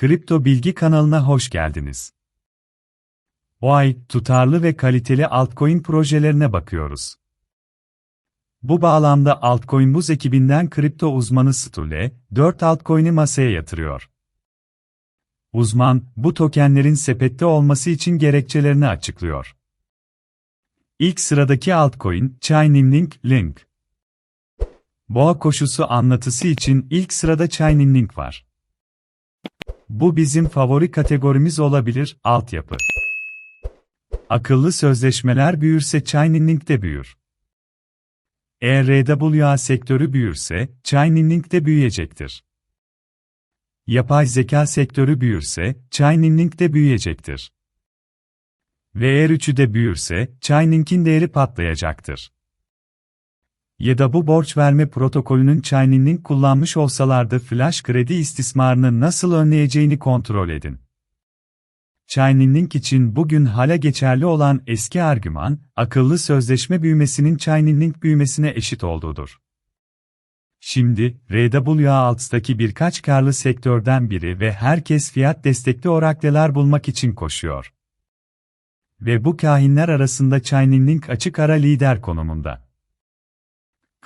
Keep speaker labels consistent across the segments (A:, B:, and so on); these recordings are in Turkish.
A: Kripto Bilgi kanalına hoş geldiniz. Bu ay, tutarlı ve kaliteli altcoin projelerine bakıyoruz. Bu bağlamda Altcoin Buz ekibinden kripto uzmanı Stule, 4 altcoin'i masaya yatırıyor. Uzman, bu tokenlerin sepette olması için gerekçelerini açıklıyor. İlk sıradaki altcoin, Chainlink Link. Boğa koşusu anlatısı için ilk sırada Chainlink var. Bu bizim favori kategorimiz olabilir, altyapı. Akıllı sözleşmeler büyürse Chainlink de büyür. Eğer RWA sektörü büyürse, Chainlink de büyüyecektir. Yapay zeka sektörü büyürse, Chainlink de büyüyecektir. Ve eğer üçü de büyürse, Chainlink'in değeri patlayacaktır. Ya da bu borç verme protokolünün Chainlink kullanmış olsalardı flash kredi istismarını nasıl önleyeceğini kontrol edin. Chainlink için bugün hala geçerli olan eski argüman, akıllı sözleşme büyümesinin Chainlink büyümesine eşit olduğudur. Şimdi, RWA alttaki birkaç karlı sektörden biri ve herkes fiyat destekli orakleler bulmak için koşuyor. Ve bu kahinler arasında Chainlink açık ara lider konumunda.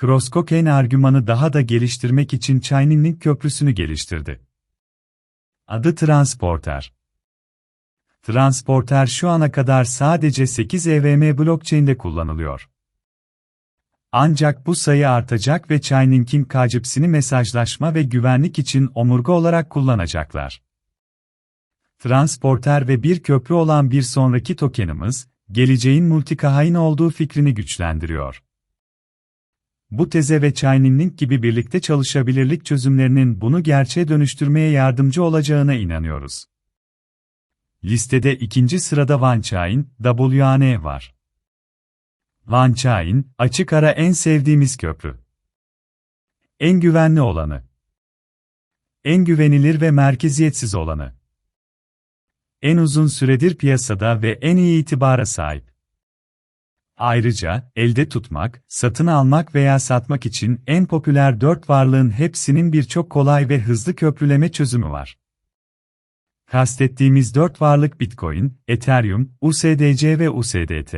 A: Crosscoin argümanı daha da geliştirmek için Chainlink köprüsünü geliştirdi. Adı Transporter. Transporter şu ana kadar sadece 8 EVM blockchain'de kullanılıyor. Ancak bu sayı artacak ve Chainlink'in kacipsini mesajlaşma ve güvenlik için omurga olarak kullanacaklar. Transporter ve bir köprü olan bir sonraki tokenimiz, geleceğin multikahain olduğu fikrini güçlendiriyor. Bu teze ve Chainlink gibi birlikte çalışabilirlik çözümlerinin bunu gerçeğe dönüştürmeye yardımcı olacağına inanıyoruz. Listede ikinci sırada OneChain, WAN var. OneChain, açık ara en sevdiğimiz köprü. En güvenli olanı. En güvenilir ve merkeziyetsiz olanı. En uzun süredir piyasada ve en iyi itibara sahip. Ayrıca, elde tutmak, satın almak veya satmak için en popüler dört varlığın hepsinin birçok kolay ve hızlı köprüleme çözümü var. Kastettiğimiz dört varlık Bitcoin, Ethereum, USDC ve USDT.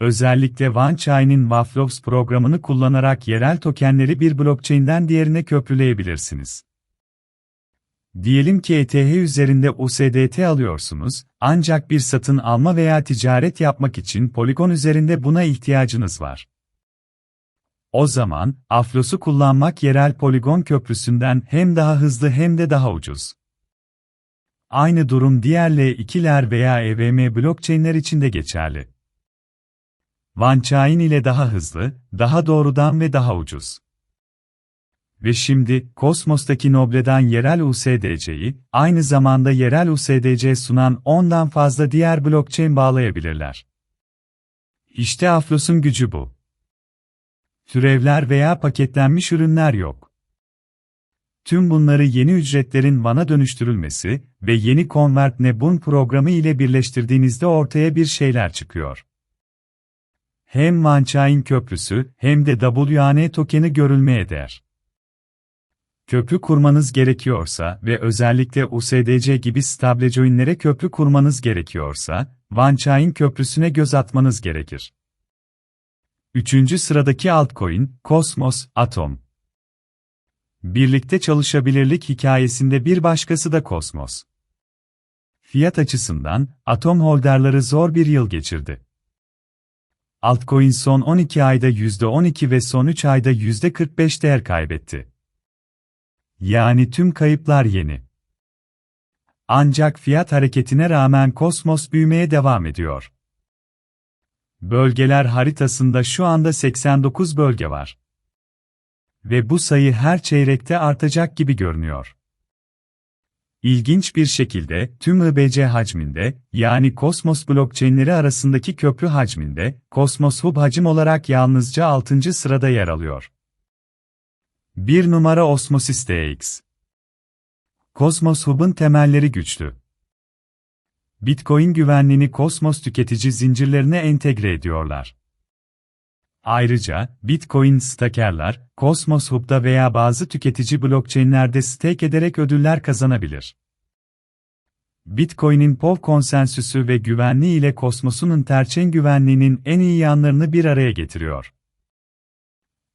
A: Özellikle OneChain'in Waflops programını kullanarak yerel tokenleri bir blockchain'den diğerine köprüleyebilirsiniz. Diyelim ki ETH üzerinde USDT alıyorsunuz, ancak bir satın alma veya ticaret yapmak için Polygon üzerinde buna ihtiyacınız var. O zaman, Aflos'u kullanmak yerel Polygon köprüsünden hem daha hızlı hem de daha ucuz. Aynı durum diğer L2'ler veya EVM blockchain'ler için de geçerli. OneChain ile daha hızlı, daha doğrudan ve daha ucuz. Ve şimdi, Kosmos'taki Noble'den yerel USDC'yi, aynı zamanda yerel USDC sunan ondan fazla diğer blockchain bağlayabilirler. İşte Aflos'un gücü bu. Türevler veya paketlenmiş ürünler yok. Tüm bunları yeni ücretlerin vana dönüştürülmesi ve yeni Convert Nebun programı ile birleştirdiğinizde ortaya bir şeyler çıkıyor. Hem OneChain köprüsü hem de WAN tokeni görülmeye değer. Köprü kurmanız gerekiyorsa ve özellikle USDC gibi stablecoin'lere köprü kurmanız gerekiyorsa, OneChain köprüsüne göz atmanız gerekir. Üçüncü sıradaki altcoin, Cosmos, Atom. Birlikte çalışabilirlik hikayesinde bir başkası da Cosmos. Fiyat açısından, Atom holderları zor bir yıl geçirdi. Altcoin son 12 ayda %12 ve son 3 ayda %45 değer kaybetti. Yani tüm kayıplar yeni. Ancak fiyat hareketine rağmen Kosmos büyümeye devam ediyor. Bölgeler haritasında şu anda 89 bölge var. Ve bu sayı her çeyrekte artacak gibi görünüyor. İlginç bir şekilde tüm IBC hacminde, yani Kosmos blockchainleri arasındaki köprü hacminde, Kosmos Hub hacim olarak yalnızca 6. sırada yer alıyor. 1 numara Osmosis DX. Cosmos Hub'ın temelleri güçlü. Bitcoin güvenliğini Cosmos tüketici zincirlerine entegre ediyorlar. Ayrıca, Bitcoin stakerler, Cosmos Hub'da veya bazı tüketici blockchain'lerde stake ederek ödüller kazanabilir. Bitcoin'in POV konsensüsü ve güvenliği ile Cosmos'un interchain güvenliğinin en iyi yanlarını bir araya getiriyor.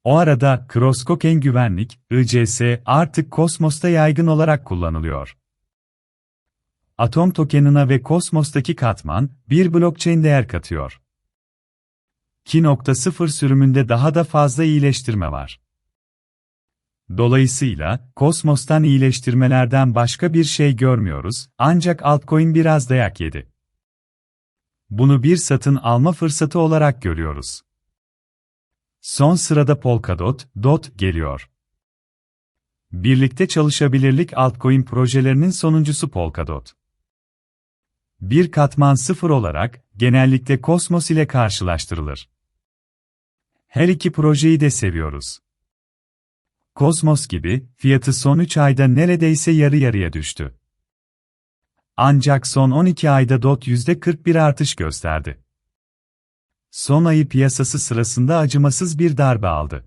A: O arada, Cross-Cocaine güvenlik, ICS, artık Cosmos'ta yaygın olarak kullanılıyor. Atom tokenına ve Cosmos'taki katman, bir blockchain değer katıyor. 2.0 sürümünde daha da fazla iyileştirme var. Dolayısıyla, Cosmos'tan iyileştirmelerden başka bir şey görmüyoruz, ancak altcoin biraz dayak yedi. Bunu bir satın alma fırsatı olarak görüyoruz. Son sırada Polkadot, DOT geliyor. Birlikte çalışabilirlik altcoin projelerinin sonuncusu Polkadot. Bir katman sıfır olarak, genellikle Cosmos ile karşılaştırılır. Her iki projeyi de seviyoruz. Cosmos gibi, fiyatı son 3 ayda neredeyse yarı yarıya düştü. Ancak son 12 ayda DOT %41 artış gösterdi. Son ayı piyasası sırasında acımasız bir darbe aldı.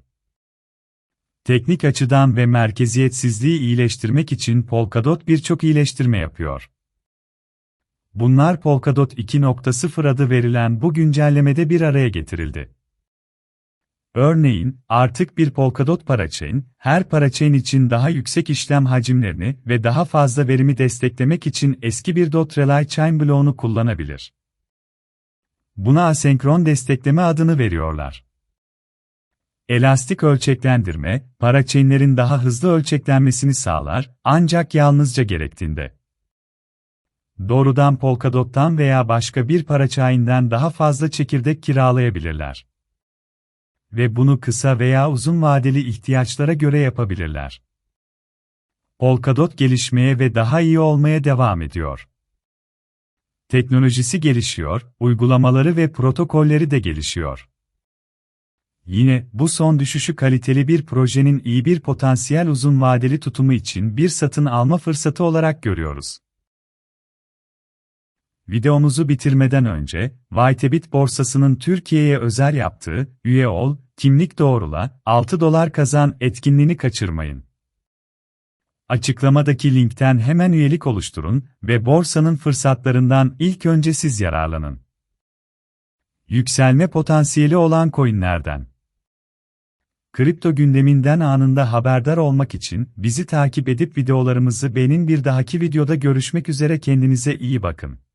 A: Teknik açıdan ve merkeziyetsizliği iyileştirmek için Polkadot birçok iyileştirme yapıyor. Bunlar Polkadot 2.0 adı verilen bu güncellemede bir araya getirildi. Örneğin, artık bir Polkadot parachain, her parachain için daha yüksek işlem hacimlerini ve daha fazla verimi desteklemek için eski bir dot relay chain bloğunu kullanabilir. Buna asenkron destekleme adını veriyorlar. Elastik ölçeklendirme, parachainlerin daha hızlı ölçeklenmesini sağlar, ancak yalnızca gerektiğinde. Doğrudan Polkadot'tan veya başka bir parachain'den daha fazla çekirdek kiralayabilirler ve bunu kısa veya uzun vadeli ihtiyaçlara göre yapabilirler. Polkadot gelişmeye ve daha iyi olmaya devam ediyor. Teknolojisi gelişiyor, uygulamaları ve protokolleri de gelişiyor. Yine, bu son düşüşü kaliteli bir projenin iyi bir potansiyel uzun vadeli tutumu için bir satın alma fırsatı olarak görüyoruz. Videomuzu bitirmeden önce, Whitebit borsasının Türkiye'ye özel yaptığı, üye ol, kimlik doğrula, 6 dolar kazan etkinliğini kaçırmayın. Açıklamadaki linkten hemen üyelik oluşturun ve borsanın fırsatlarından ilk önce siz yararlanın. Yükselme potansiyeli olan coinlerden. Kripto gündeminden anında haberdar olmak için bizi takip edip videolarımızı beğenin bir dahaki videoda görüşmek üzere kendinize iyi bakın.